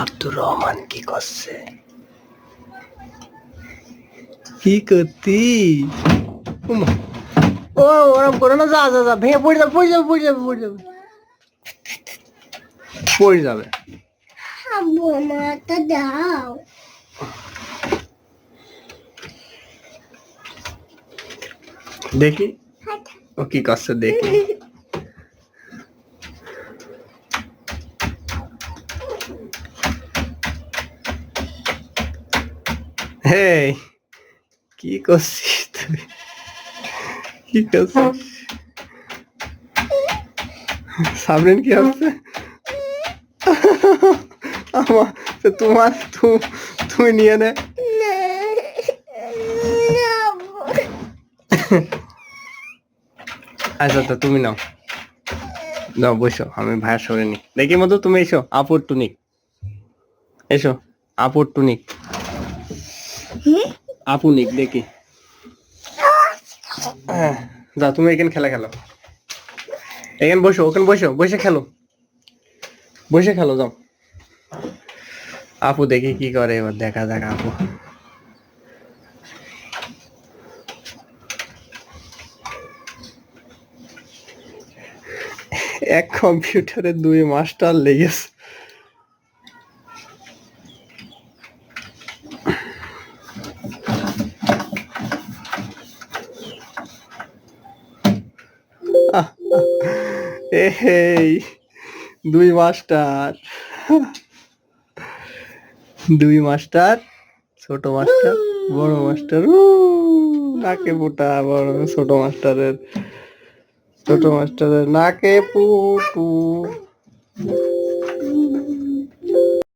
আব্দুর রহমান কি করছে? কি করতি ও ওরম করে না যা যা যা ভেঙে পড়ে যাবে পড়ে যাবে পড়ে যাবে পড়ে যাবে। পড়ে যাবে। দাও। দেখি। ও কি করছে দেখি হেই কি করছিস তুই কি করছিস সামনে কি হচ্ছে আমার তো তোমার তু- তুমি নিয়ে নে আচ্ছা তো তুমি নাও। নাও বসো আমি ভাইয়ের সরে নি দেখি মতো তুমি এসো আপুর টুনিক। এসো আপুর টুনিক। আপু নিক দেখি। হ্যাঁ, যাও তুমি এখানে খেলা খেলো। এখানে বসো ওখানে বসো বসে খেলো। বসে খেলো যাও। আপু দেখি কি করে এবার দেখা যাক আপু। এক কম্পিউটারে দুই মাস্টার লেগেছে। এই দুই মাস্টার দুই মাস্টার ছোট মাস্টার বড় মাস্টার নাকে ফুটা বড়, ছোট মাস্টারের ছোট মাস্টারের নাকে পুটু।